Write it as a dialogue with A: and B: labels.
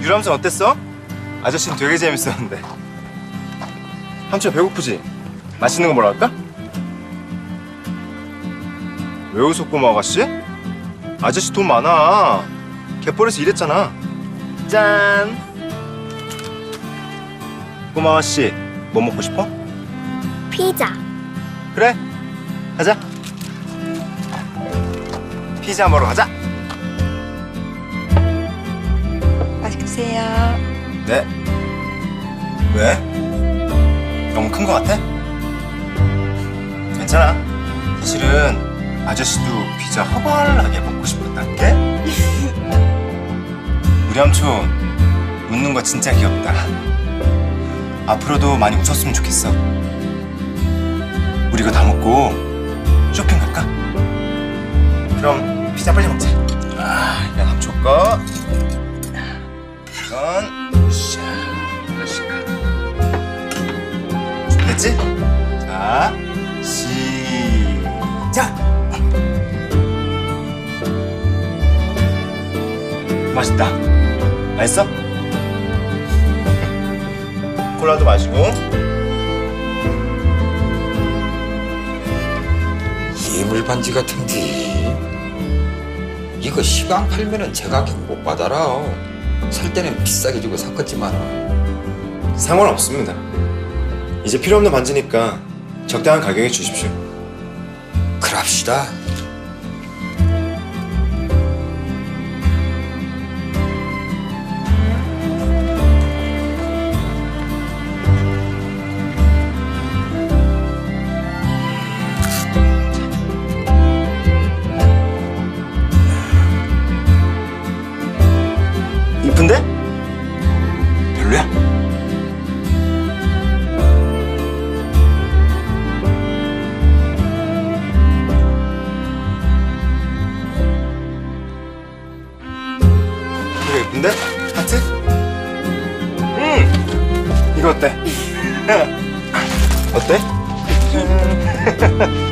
A: 유람선 어땠어? 아저씨는 되게 재밌었는데. 삼촌 배고프지? 맛있는 거 뭐라 할까? 왜 웃어 꼬마 아가씨? 아저씨 돈 많아. 갯벌에서 일했잖아. 짠. 꼬마 아가씨 뭐 먹고 싶어?
B: 피자.
A: 그래. 가자. 피자 먹으러 가자.
C: 드세요.
A: 네. 왜? 너무 큰 거 같아? 괜찮아. 사실은 아저씨도 피자 허벌하게 먹고 싶었단 게. 우리 삼촌 웃는 거 진짜 귀엽다. 앞으로도 많이 웃었으면 좋겠어. 우리 이거 다 먹고 거. 준비됐지? 자, 시작! 맛있다. 맛있어? 콜라도 마시고.
D: 예물 반지 같은데 이거 시간 팔면은 제 가격 못 받아라 살 때는 비싸게 주고 샀겠지만
A: 상관없습니다. 이제 필요 없는 반지니까 적당한 가격에 주십시오.
D: 그럽시다
A: 예쁜데? 하트? 음! 이거 어때? 어때?